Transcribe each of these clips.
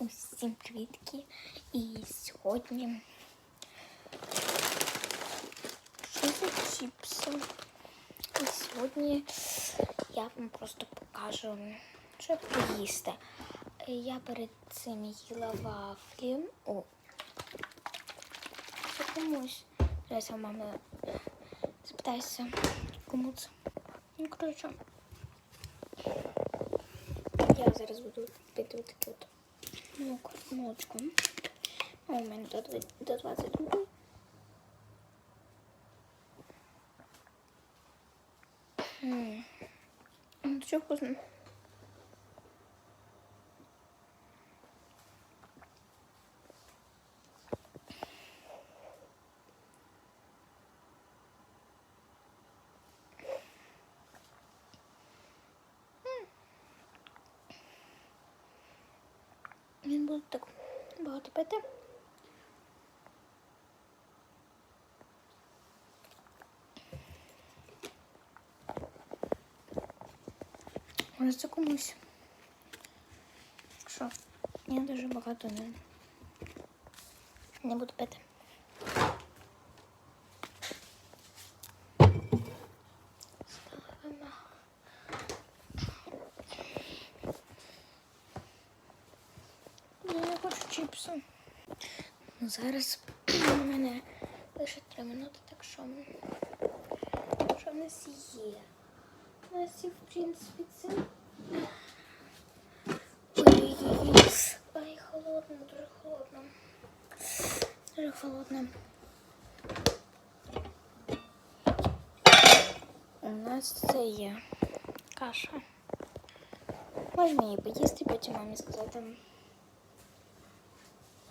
Усім привітки! І сьогодні що за чіпси? І сьогодні я вам просто покажу, що поїсти. Я перед цим їла вафлі. О, це комусь. Зараз я у мами запитаюся, кому це. Ну, коротше. молочком. А у мене до 22. Все вкусно. Він буде так багато пити. Може це комусь. Що? Я дуже багато не, не буду пити. Чіпси. Ну, зараз у мене лише три минути, так що, що в нас є? У нас є, в принципі, це. Ай, холодно, дуже холодно. Дуже холодно. У нас це є каша. Можна її поїсти, потім мамі сказати.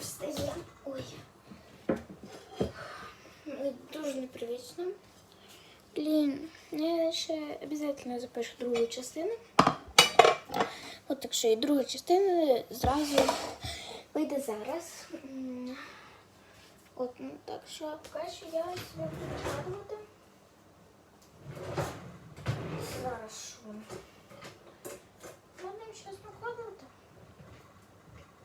встаем. Ой. Ой, Дуже непривично. Блін, я ще обов'язково запишу другу частину. От так що і друга частина зразу вийде зараз. От, ну так що поки що я себе буду вкладувати.